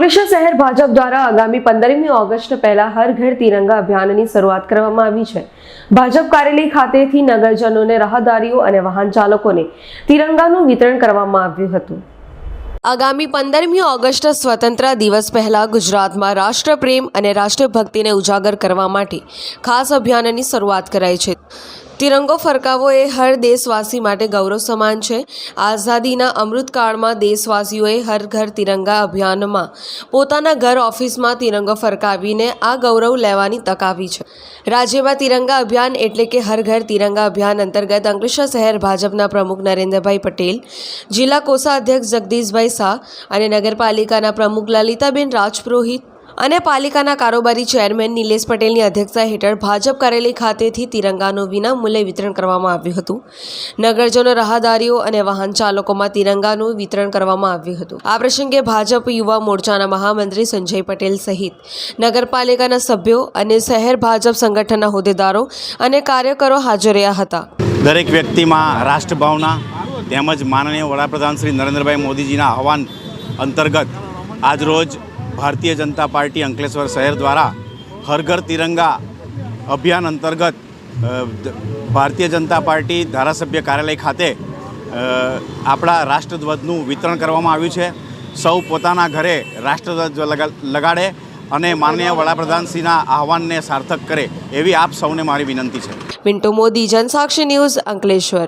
ભાજપ દ્વારા આગામી પંદરમી ઓગસ્ટ પહેલા હર ઘર તિરંગા અભિયાનની શરૂઆત કરવામાં આવી છે. ભાજપ કાર્યાલય ખાતેથી નગરજનોને રાહદારીઓ અને વાહન ચાલકોને તિરંગાનું વિતરણ કરવામાં આવ્યું હતું. આગામી પંદરમી ઓગસ્ટ સ્વતંત્ર દિવસ પહેલા ગુજરાતમાં રાષ્ટ્રપ્રેમ અને રાષ્ટ્રભક્તિને ઉજાગર કરવા માટે ખાસ અભિયાનની શરૂઆત કરાઈ છે. તિરંગો ફરકાવો એ હર દેશવાસી માટે ગૌરવ સમાન છે. આઝાદીના અમૃતકાળમાં દેશવાસીઓએ હર ઘર તિરંગા અભિયાનમાં પોતાના ઘર ઓફિસમાં તિરંગો ફરકાવીને આ ગૌરવ લેવાની તક આવી છે. રાજ્યમાં તિરંગા અભિયાન એટલે કે હર ઘર તિરંગા અભિયાન અંતર્ગત અંકલેશ્વર શહેર ભાજપના પ્રમુખ નરેન્દ્રભાઈ પટેલ, જિલ્લા કોષાધ્યક્ષ જગદીશભાઈ શાહ અને નગરપાલિકાના પ્રમુખ લલિતાબેન રાજપુરોહિત અને પાલિકાના કારોબારી ચેરમેન નિલેશ પટેલની અધ્યક્ષતા હેઠળ ભાજપ કાર્યાલય ખાતેથી તિરંગાનું વિનામૂલ્યે વિતરણ કરવામાં આવ્યું હતું. નગરજનો, રાહદારીઓ અને વાહન ચાલકોમાં તિરંગાનું વિતરણ કરવામાં આવ્યું હતું. આ પ્રસંગે ભાજપ યુવા મોરચાના મહામંત્રી સંજય પટેલ સહિત નગરપાલિકાના સભ્યો અને શહેર ભાજપ સંગઠનના હોદ્દેદારો અને કાર્યકરો હાજર રહ્યા હતા. દરેક વ્યક્તિમાં રાષ્ટ્રભાવના તેમજ માનનીય વડાપ્રધાન શ્રી નરેન્દ્રભાઈ મોદીજીના આહવાન અંતર્ગત આજરોજ ભારતીય જનતા પાર્ટી અંકલેશ્વર શહેર દ્વારા હર ઘર તિરંગા અભિયાન અંતર્ગત ભારતીય જનતા પાર્ટી ધારાસભ્ય કાર્યાલય ખાતે આપણા રાષ્ટ્રધ્વજનું વિતરણ કરવામાં આવ્યું છે. સૌ પોતાના ઘરે રાષ્ટ્રધ્વજ લગા- લગાડે અને માનનીય વડાપ્રધાનશ્રીના આહવાનને સાર્થક કરે એવી આપ સૌને મારી વિનંતી છે. મિન્ટુ મોદી, જનસાક્ષી ન્યૂઝ અંકલેશ્વર.